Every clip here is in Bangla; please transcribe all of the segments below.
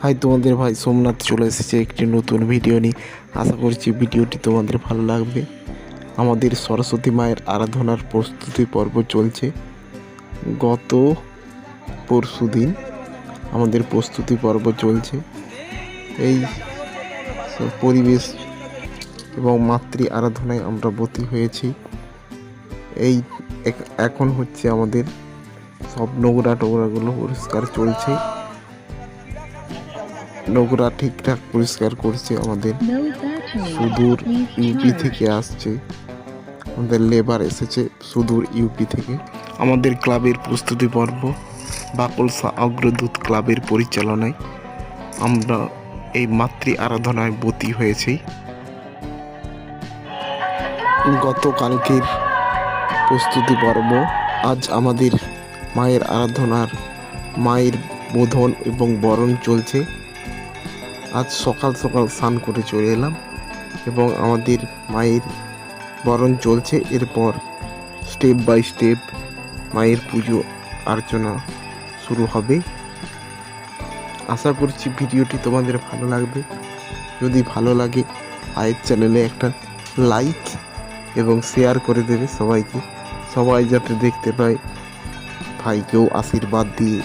হাই, তোমাদের ভাই সোমনাথ চলে এসেছে একটি নতুন ভিডিও নিয়ে। আশা করছি ভিডিওটি তোমাদের ভালো লাগবে। আমাদের সরস্বতী মায়ের আরাধনার প্রস্তুতি পর্ব চলছে। গত পরশু দিন আমাদের প্রস্তুতি পর্ব চলছে। এই পরিবেশ এবং মাতৃ আরাধনায় আমরা ব্রতী হয়েছি। এই এখন হচ্ছে আমাদের সব নোংরা টোংরাগুলো পরিষ্কার চলছে। নোংরা ঠিকঠাক পরিষ্কার করছে আমাদের। সুদূর ইউপি থেকে আসছে। আমাদের লেবার এসেছে সুদূর ইউপি থেকে। আমাদের ক্লাবের প্রস্তুতি পর্ব বাকলসা অগ্রদূত ক্লাবের পরিচালনায় আমরা এই মাতৃ আরাধনায় ব্রতী হয়েছি। গতকালকের প্রস্তুতি পর্ব, আজ আমাদের মায়ের আরাধনার মায়ের বোধন এবং বরণ চলছে। আজ সকাল সকাল স্নান করে চলে এলাম এবং আমাদের মায়ের বরণ চলছে। এরপর স্টেপ বাই স্টেপ মায়ের পুজো অর্চনা শুরু হবে। আশা করছি ভিডিওটি তোমাদের ভালো লাগবে। যদি ভালো লাগে ভাইয়ের চ্যানেলে একটা লাইক এবং শেয়ার করে দেবে সবাইকে। সবাই যাতে দেখতে পায়, ভাইকেও আশীর্বাদ দিয়ে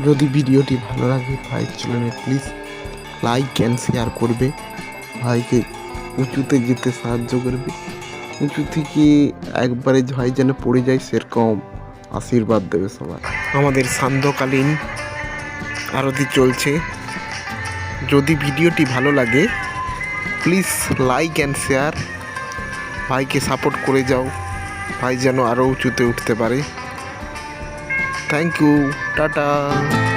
যদি ভিডিওটি ভালো লাগে ভাইয়ের চ্যানেলে প্লিজ লাইক অ্যান্ড শেয়ার করবে। ভাইকে উঁচুতে যেতে সাহায্য করবে। উঁচু থেকে একবারে ভাই যেন পড়ে যায়, সেরকম আশীর্বাদ দেবে সবাই। আমাদের সান্ধ্যকালীন আরতি চলছে। যদি ভিডিওটি ভালো লাগে প্লিজ লাইক অ্যান্ড শেয়ার ভাইকে সাপোর্ট করে যাও। ভাই যেন আরও উঁচুতে উঠতে পারে। Thank you. Ta-ta.